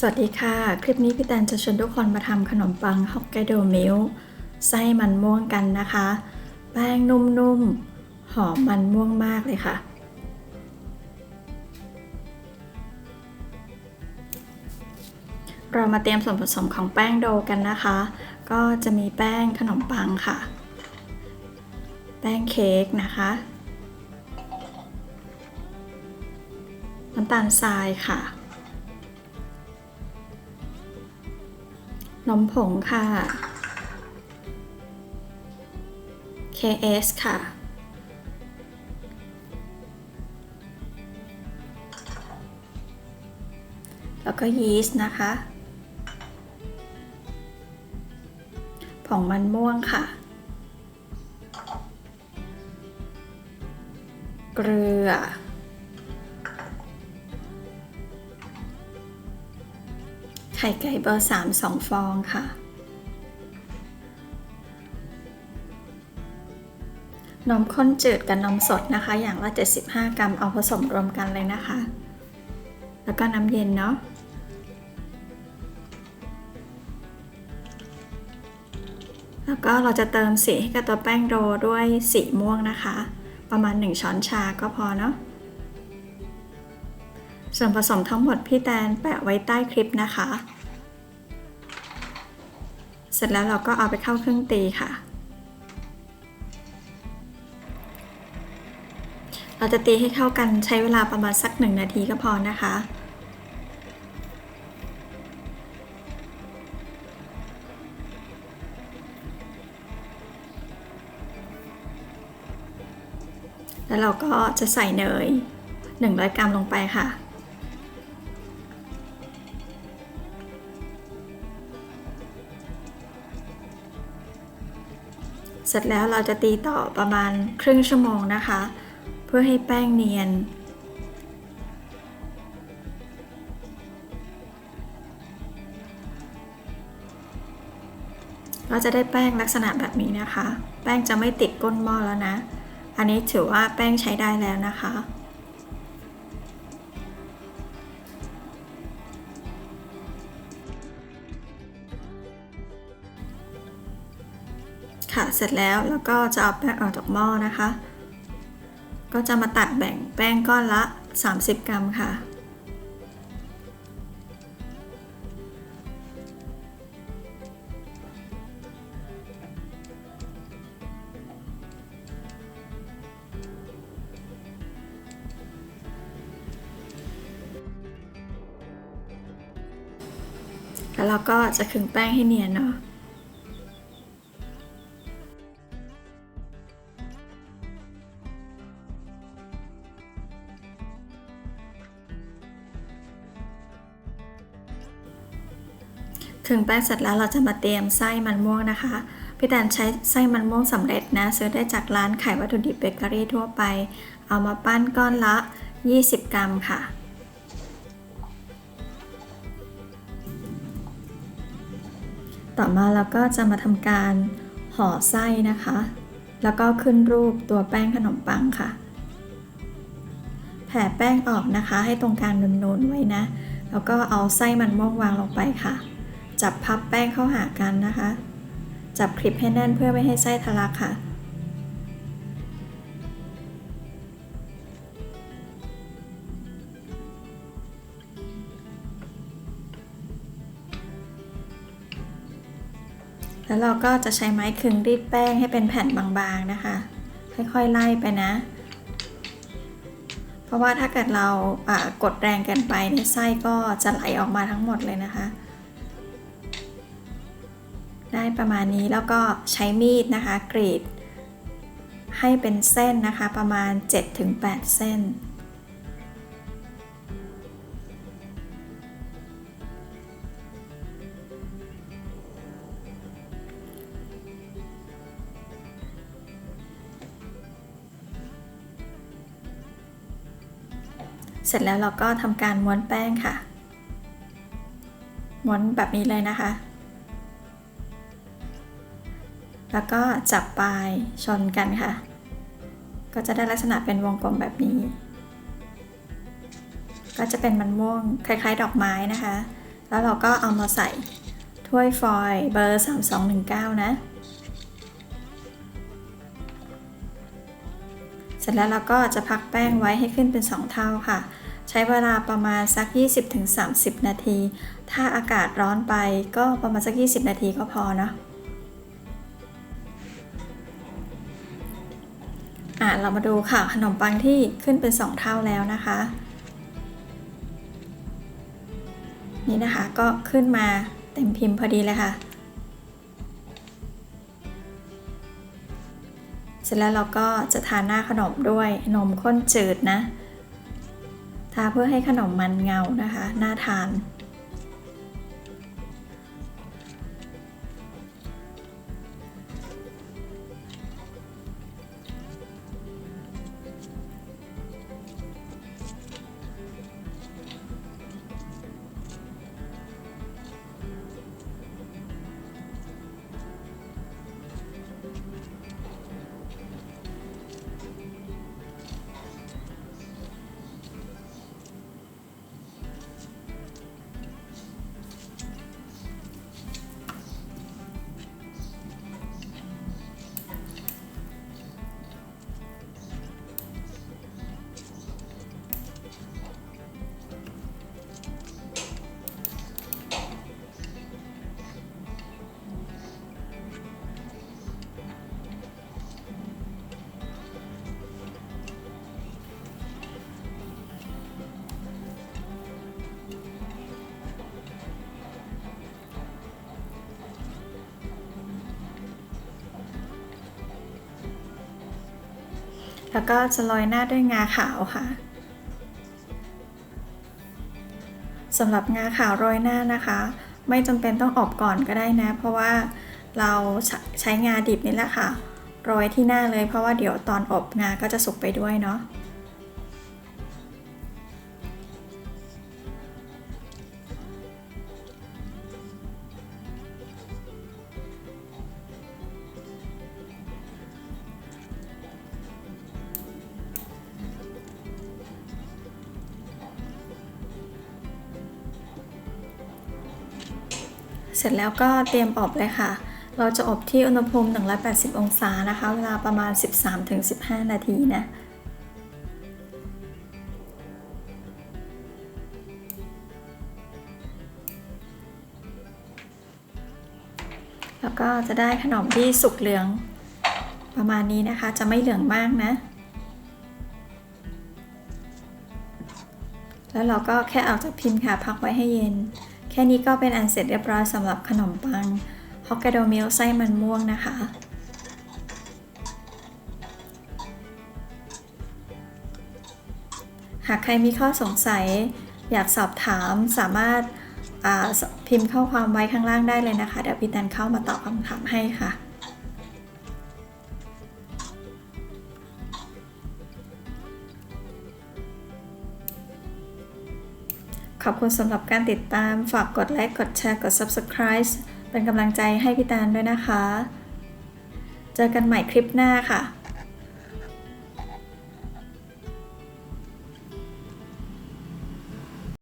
สวัสดีค่ะ คลิปนี้พี่แตนจะชวนทุกคนมาทำขนมปังฮอกไกโดมิลค์ไส้มันม่วงกันนะคะ แป้งนุ่มๆ หอมมันม่วงมากเลยค่ะ เรามาเตรียมส่วนผสมของแป้งโดกันนะคะ ก็จะมีแป้งขนมปังค่ะ แป้งเค้กนะคะ น้ำตาลทรายค่ะ นมผงค่ะ KS ค่ะ แล้วก็ยีสต์นะคะ ผงมันม่วงค่ะ เกลือ ไข่ไก่เบอร์สามสองฟองค่ะ นมข้นจืดกับนมสดนะคะ อย่างละ 75 กรัมเอาผสมรวมกันเลยนะคะ แล้วก็น้ำเย็นเนาะแล้วก็เราจะเติมสีให้กับตัวแป้งโดด้วยสีม่วงนะคะ ประมาณ 1 ช้อนชาก็พอเนาะ ส่วนผสมทั้งหมดพี่แตนแปะไว้ใต้คลิปนะคะ เสร็จแล้วเราก็เอาไปเข้าเครื่องตีค่ะ เราจะตีให้เข้ากันใช้เวลาประมาณสักหนึ่งนาทีก็พอนะคะแล้วเราก็จะใส่เนย 100 กรัมลงไปค่ะ เสร็จแล้วเราจะตีต่อประมาณครึ่งชั่วโมงนะคะ เพื่อให้แป้งเนียน เราจะได้แป้งลักษณะแบบนี้นะคะ แป้งจะไม่ติดก้นหม้อแล้วนะ อันนี้ถือว่าแป้งใช้ได้แล้วนะคะ ค่ะ เสร็จแล้วแล้วก็จะเอาแป้งออกจากหม้อนะคะ ก็จะมาตัดแบ่งแป้งก้อนละ 30 กรัมค่ะ แล้วเราก็จะขึงแป้งให้เนียนเนาะ ถึงแป้งเสร็จแล้วเราจะมาเตรียมไส้มันม่วงนะคะ พี่แตนใช้ไส้มันม่วงสำเร็จนะ ซื้อได้จากร้านขายวัตถุดิบเบเกอรี่ทั่วไป เอามาปั้นก้อนละ 20 กรัมค่ะต่อมาเราก็จะมาทำการห่อไส้นะคะ แล้วก็ขึ้นรูปตัวแป้งขนมปังค่ะ แผ่แป้งออกนะคะ ให้ตรงกลางนูนๆไว้นะ แล้วก็เอาไส้มันม่วงวางลงไปค่ะ จับพับแป้งเข้าหากันนะคะ จับคลิปให้แน่นเพื่อไม่ให้ไส้ทะลักค่ะ แล้วเราก็จะใช้ไม้ขึงรีดแป้งให้เป็นแผ่นบางๆนะคะ ค่อยๆไล่ไปนะ เพราะว่าถ้าเกิดเรากดแรงเกินไปในไส้ก็จะไหลออกมาทั้งหมดเลยนะคะ ได้ประมาณนี้แล้วก็ใช้มีดนะคะ กรีด ให้เป็นเส้นนะคะประมาณ 7-8 เส้นเสร็จแล้วเราก็ทำการม้วนแป้งค่ะ ม้วนแบบนี้เลยนะคะ แล้วก็จับปลายชนกันค่ะ ก็จะได้ลักษณะเป็นวงกลมแบบนี้ ก็จะเป็นมันม่วงคล้ายๆ ดอกไม้นะคะ แล้วเราก็เอามาใส่ถ้วยฟอยล์เบอร์ 3219 นะ เสร็จแล้วเราก็จะพักแป้งไว้ให้ขึ้นเป็น 2 เท่าค่ะ ใช้เวลาประมาณสัก 20-30 นาที ถ้าอากาศร้อนไปก็ประมาณสัก 20 นาทีก็พอเนาะ เรามาดูค่ะขนมปังที่ขึ้นเป็น 2 เท่าแล้วนะคะ นี่นะคะก็ขึ้นมาเต็มพิมพ์พอดีเลยค่ะ เสร็จแล้วเราก็จะทาหน้าขนมด้วยนมข้นจืดนะ ทาเพื่อให้ขนมมันเงานะคะ น่าทาน แล้วก็จะโรยหน้าด้วยงาขาวค่ะสำหรับงาขาวโรยหน้านะคะ ไม่จำเป็นต้องอบก่อนก็ได้นะ เพราะว่าเราใช้งาดิบนี่แหละค่ะโรยที่หน้าเลยเพราะว่าเดี๋ยวตอนอบงาก็จะสุกไปด้วยเนาะ เสร็จแล้วก็เตรียมอบเลยค่ะ เราจะอบที่อุณหภูมิ 180 องศานะคะ เวลาประมาณ 13-15 นาทีนะแล้วก็จะได้ขนมที่สุกเหลืองประมาณนี้นะคะ จะไม่เหลืองมากนะ แล้วเราก็แค่เอาจากพิมพ์ค่ะ พักไว้ให้เย็น ค่นี้ก็เป็นอันเสร็จเรียบร้อยสำหรับขนมปังฮอกไกโดมิลไส้มันม่วงนะคะ หากใครมีข้อสงสัยอยากสอบถามสามารถพิมพ์ข้อความไว้ข้างล่างได้เลยนะคะ เดี๋ยวพี่แตนเข้ามาตอบคำถามให้ค่ะ อบคุณสำหรับการติดตาม ฝากกดไลค์ กดแชร์ กด Subscribe เป็นกำลังใจให้พี่ตาลด้วยนะคะ เจอกันใหม่คลิปหน้าค่ะ